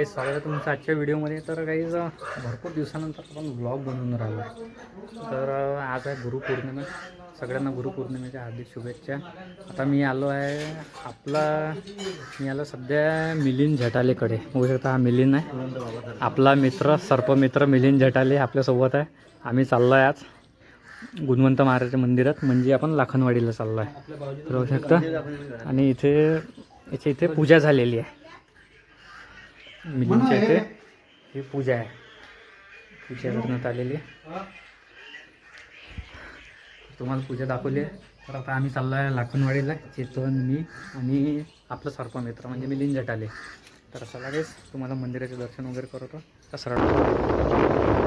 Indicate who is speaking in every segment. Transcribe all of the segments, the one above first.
Speaker 1: काही स्वागत आहे तुमचं आजच्या व्हिडिओमध्ये. तर काही भरपूर दिवसानंतर आपण ब्लॉग बनवून राहिलो. तर आज आहे गुरुपौर्णिमा. सगळ्यांना गुरुपौर्णिमेच्या हार्दिक शुभेच्छा. आता मी आलो आहे आपला मी आलो सध्या मिलिंद झटालेकडे. बघू शकता हा मिलिंद आहे. आपला मित्र सर्पमित्र मिलिंद झटाले आपल्यासोबत आहे. आम्ही चाललो आहे आज गुणवंत महाराज मंदिरात. म्हणजे आपण लाखनवाडीला चाललो आहे बघू शकता. आणि इथे याची इथे पूजा झालेली आहे. मिलिंदच्या इथे ही पूजा आहे. पूजा करण्यात आलेली आहे. तुम्हाला पूजा दाखवली आहे. तर आता आम्ही चाललो आहे लाखनवाडीला चेतन मी आणि आपलं सर्पमित्र म्हणजे मिलिंद जटाले. तर असं लागेच तुम्हाला मंदिराचे दर्शन वगैरे करतो. तर सरळ.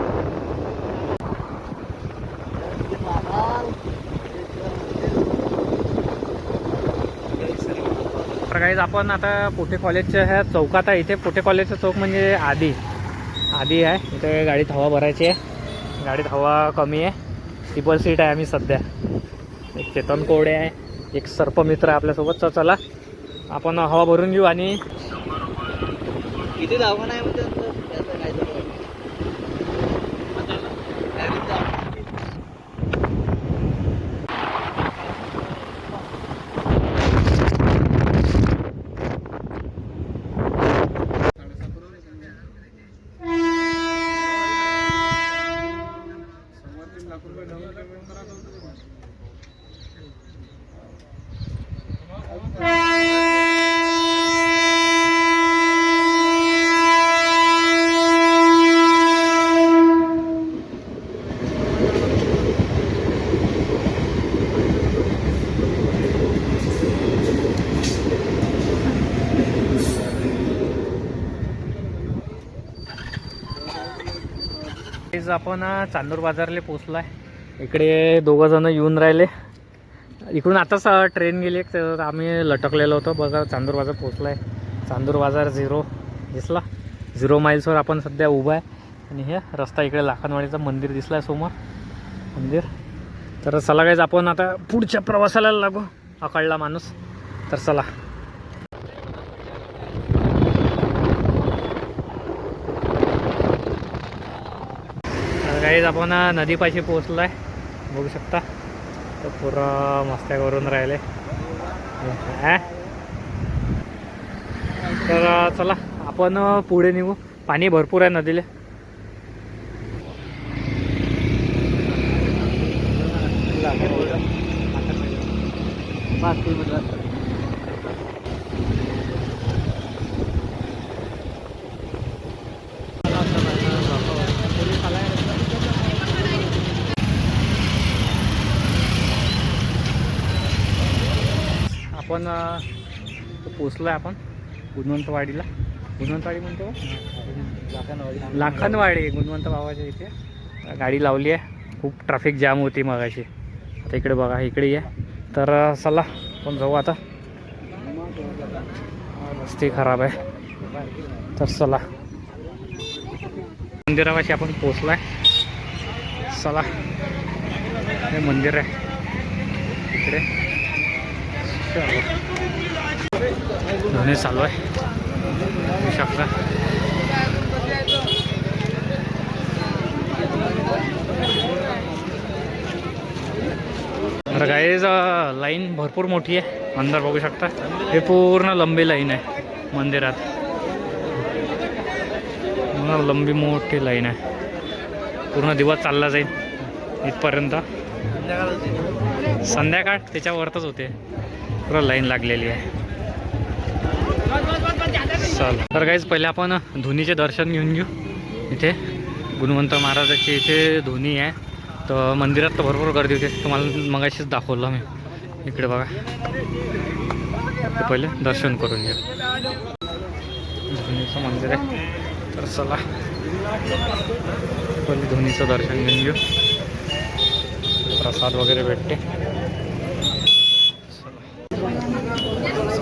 Speaker 1: गाईज आपण आता पोटे कॉलेजच्या ह्या चौकात आहे. इथे पोटे कॉलेजचं चौक म्हणजे आधी आधी आहे. इथे गाडीत हवा भरायची आहे. गाडीत हवा कमी आहे. ट्रिपल सीट आहे आम्ही सध्या. एक चेतन कोवडे आहे. एक सर्पमित्र आहे आपल्यासोबत. तर चला. आपण हवा भरून घेऊ आणि
Speaker 2: किती धावण आहे म्हणजे
Speaker 1: गाईज आपण चांदूर बाजारला पोचलो आहे इकडे दोघं जण येऊन राहिले. इकडून आताच ट्रेन गेली एक तर आम्ही लटकलेलो होतो. बघा चांदूर बाजार पोचलो आहे चांदूर बाजार झिरो दिसला. झिरो माईल्सवर आपण सध्या उभा आहे. आणि हे रस्ता इकडे लाखनवाडीचं मंदिर दिसलं आहे समोर. मंदिर. तर चला काहीच आपण आता पुढच्या प्रवासाला लागू. अकळला माणूस. तर चला. तर आपण नदीपाशी पोचलो आहे बघू शकता. तर पुरा मस्त्या करून राहिले. तर चला आपण पुढे निघू. पाणी भरपूर आहे नदीला.
Speaker 2: पाच किलोमीटर
Speaker 1: आपण पोचलो आहे आपण गुणवंतवाडीला. गुणवंतवाडी म्हणतो? का? लाखनवाडी गुणवंत बाबाच्या इथे. गाडी लावली आहे. खूप ट्रॅफिक जाम होती मगाशी. आता इकडे बघा इकडे ये. तर चला पण जाऊ आता. रस्ते खराब आहे. तर चला. मंदिरापाशी आपण पोचलो आहे चला. हे मंदिर आहे. इकडे. धुणे चालू आहे. शकता. तर गाईज लाईन भरपूर मोठी आहे. अंदर बघू शकता. हे पूर्ण लंबी लाईन आहे मंदिरात. पूर्ण लंबी मोठी लाईन आहे. पूर्ण दिवस चालला जाईल इथपर्यंत. संध्याकाळ त्याच्यावरतच होते. पुरा लाईन लागलेली आहे. चल. तर काहीच पहिले आपण धोनीचे दर्शन घेऊन घेऊ. इथे गुणवंत महाराजाचे इथे धोनी आहे. तर मंदिरात तर भरपूर गर्दी होते. तुम्हाला मगाशीच दाखवलं मी. इकडे बघा. पहिले दर्शन करून घेऊ. धोनीचं मंदिर आहे. तर चला. पहिले धोनीचं दर्शन घेऊन घेऊ. प्रसाद वगैरे भेटते.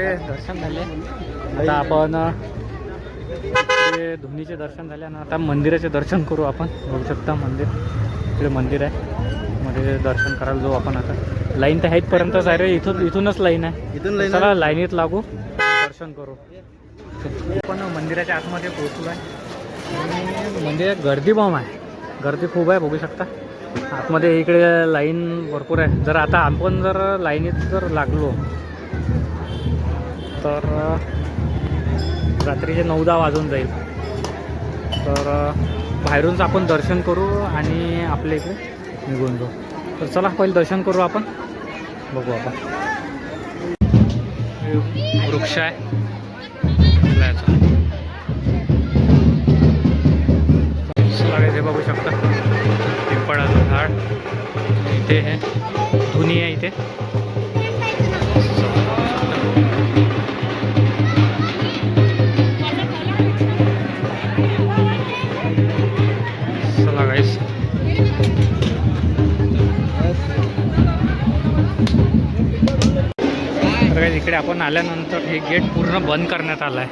Speaker 1: दर्शन झाले. आता आपण धुनीचे दर्शन झाले आणि आता मंदिराचे दर्शन करू आपण. बघू शकता मंदिर. इकडे मंदिर आहे. मध्ये दर्शन करायला जाऊ आपण आता. लाईन तर आहेतपर्यंतच आहे रे. इथून इथूनच लाईन आहे.
Speaker 2: इथून लई
Speaker 1: चला लाईनीत लागू. दर्शन करू. पण मंदिराच्या आतमध्ये पोहोचलो आहे आणि मंदिरात गर्दी बॉम्ब आहे. गर्दी खूप आहे बघू शकता. आतमध्ये इकडे लाईन भरपूर आहे. जर आता आपण जर लाईनीत जर लागलो तर रात्रीचे नऊ दहा वाजून जाईल. तर बाहेरूनच आपण दर्शन करू आणि आपल्या इकडे निघून जाऊ. तर चला पहिले दर्शन करू आपण. बघू आपण. हे वृक्ष आहे. ते बघू शकता पिंपळाचं झाड. इथे हे धुनी आहे इथे. तर आपण आल्यानंतर हे गेट पूर्ण बंद करण्यात आलं आहे.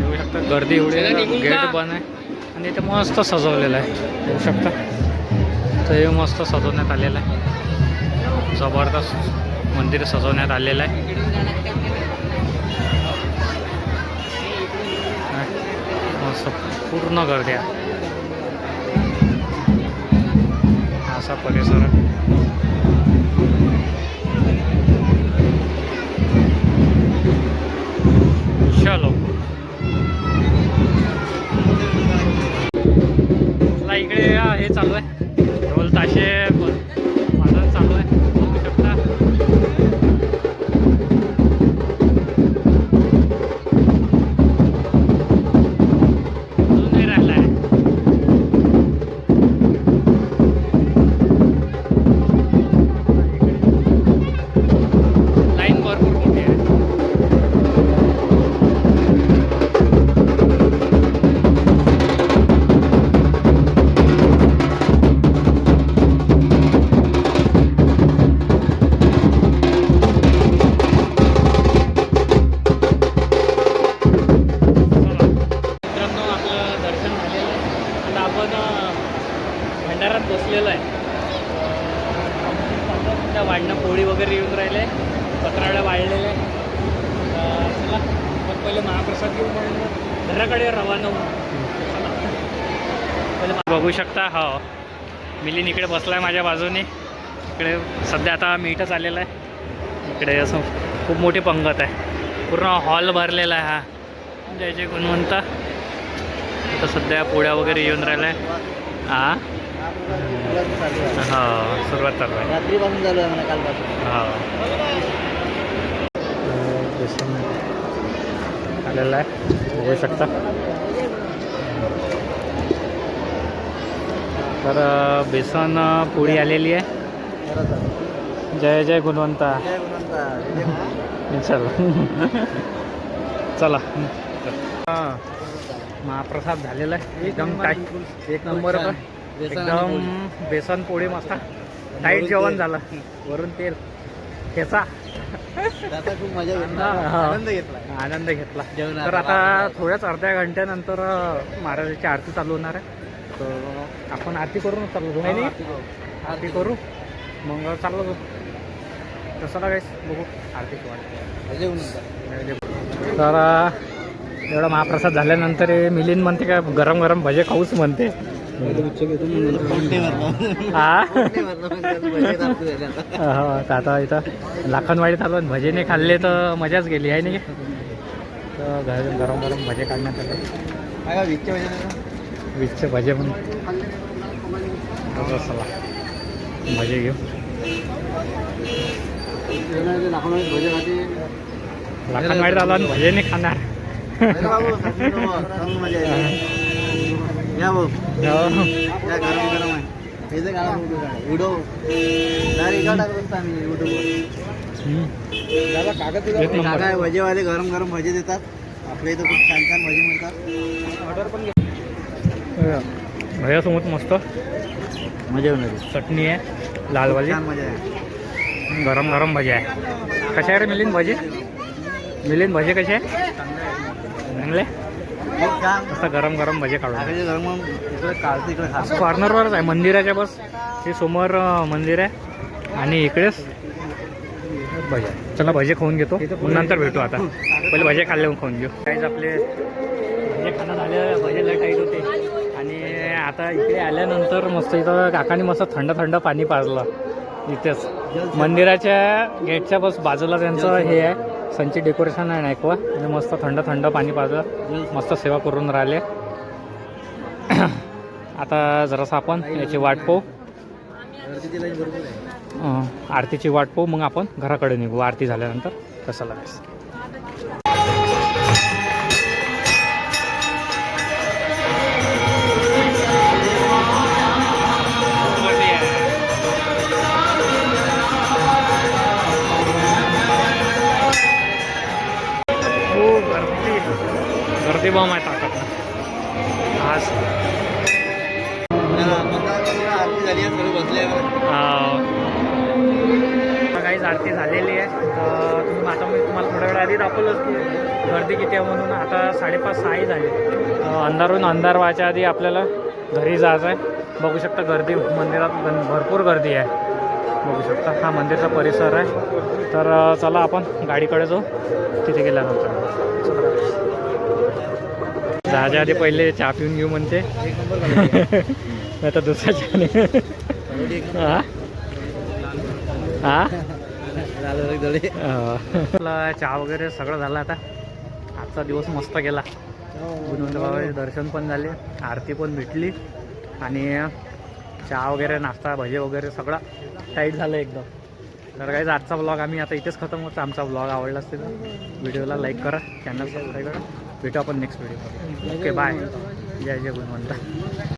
Speaker 1: येऊ शकता गर्दी एवढी गेट बंद आहे. आणि इथे मस्त सजवलेलं आहे. येऊ शकता. तर हे मस्त सजवण्यात आलेलं आहे. जबरदस्त मंदिर सजवण्यात आलेलं आहे. मस्त. पूर्ण गर्दी आहे. असा परिसर इकडे हे चालू आहे. ढोल ताशे चालू आहे. त्या पोळी वगैरे येऊन राहिले पत्राळ्या वाढलेल्या चला मग पहिले महाप्रसाद घेऊन म्हणून घराकडे रवाना होऊ पहिले बघू शकता हो. मिलीन इकडे बसला आहे माझ्या बाजूने. इकडे सध्या आता मीठच आलेलं आहे. इकडे असं खूप मोठी पंगत आहे. पूर्ण हॉल भरलेला आहे हा. जय जय गुणवंत. आता सध्या पोळ्या वगैरे येऊन राहिल्या. हां हो सुरुवात चालू आहे.
Speaker 2: रात्रीपासून चालू आहे म्हणा कालपासून.
Speaker 1: हो. बेसन आलेलं आहे. बघू शकता. तर बेसन पोळी आलेली आहे. जय जय गुणवंता. चला चला. हां. महाप्रसाद झालेला आहे. एकदम टाईट एक नंबर एकदम बेसन पोळी मस्त. टाईट जेवण झालं. वरून तेल. ठेचा.
Speaker 2: त्याचा खूप मजा घेतला.
Speaker 1: हा.
Speaker 2: आनंद घेतला.
Speaker 1: आनंद घेतला. तर आता थोड्याच अर्ध्या घंट्यानंतर महाराजाची आरती चालू होणार आहे. तर आपण आरती करूनच चालू है नी? आरती करू. मग चाललो जाऊ तसं ना काहीच. बघू.
Speaker 2: गुणवंता.
Speaker 1: तर एवढा महाप्रसाद झाल्यानंतर हे मिलिंद म्हणते का गरम गरम भजे खाऊच म्हणते. हा?
Speaker 2: आता.
Speaker 1: इथं लाखनवाडीत आलो आणि भजे नाही खाल्ले तर मजाच गेली आहे नाही तर घर गरम गरम भजे काढण्यात आले.
Speaker 2: वीसचे भजे
Speaker 1: म्हणून. चला. भजे घेऊ. लाखनवाडीत आलो आणि भजे नाही खाणार
Speaker 2: या भाऊ. या. गरम गरम आहे. हे जे. व्हिडिओ. डायरेक्ट आम्ही युट्यूबवर. दादा कागद. काका भजेवाले गरम गरम भजे देतात. आपल्या इथं खूप छान छान भाजी मिळतात. ऑर्डर पण
Speaker 1: भैयासोबत मस्त.
Speaker 2: मजा येऊन जाते
Speaker 1: चटणी आहे लालवाली.
Speaker 2: छान मजा आहे.
Speaker 1: गरम गरम भजी आहे. कशा आहे रे मिलिंद भजी? मिलिंद भजी कसे आहे? चांगले मस्त गरम गरम भजी काढून कॉर्नरवरच आहे मंदिराच्या बस. हे समोर मंदिर आहे. आणि इकडेच भजी. चला भजे खाऊन घेतो. नंतर भेटू आता. पहिले भजे खाल्ले खाऊन घेऊ. काहीच आपले भजे खाणं झाले. भजे लय टाईट होते. आणि आता इकडे आल्यानंतर मस्त इथं काकाने मस्त थंड थंड पाणी पाजलं. इथेच. मंदिराच्या गेटच्या बस बाजूला त्यांचं हे आहे. संची डेकोरेशन आहे नायकवा आणि मस्त थंड थंड पाणी पाजलं. मस्त सेवा करून राहिले. आता जरासं आपण याची वाट पाहू. आरतीची वाट पाहू. मग आपण घराकडे निघू. आरती झाल्यानंतर कसं लागेल दाखवलंच की गर्दी किती आहे म्हणून आता साडेपाच सहाही झाले. अंधारून अंधार व्हायच्या आधी आपल्याला घरी जायचं आहे बघू शकता गर्दी मंदिरात भरपूर गर्दी आहे. बघू शकता हा मंदिरचा परिसर आहे. तर चला आपण गाडीकडे जाऊ. तिथे गेल्यानंतर. जायच्या आधी पहिले चहा पिऊन घेऊ म्हणते. नाही तर दुसऱ्या चहा हा? हा?
Speaker 2: झालं
Speaker 1: चहा वगैरे सगळं झालं आता. आजचा दिवस मस्त गेला. गुणवंत बाबाचे दर्शन पण झाले आरती पण भेटली आणि चहा वगैरे नाश्ता भजे वगैरे सगळं टाईट झालं एकदम. तर काहीच आजचा ब्लॉग आम्ही आता इथेच खतम होतो आमचा ब्लॉग आवडला असेल तर व्हिडिओला लाईक करा चॅनल सबस्क्राईब करा. भेटू आपण नेक्स्ट व्हिडिओ ओके बाय जय जय गुणवंत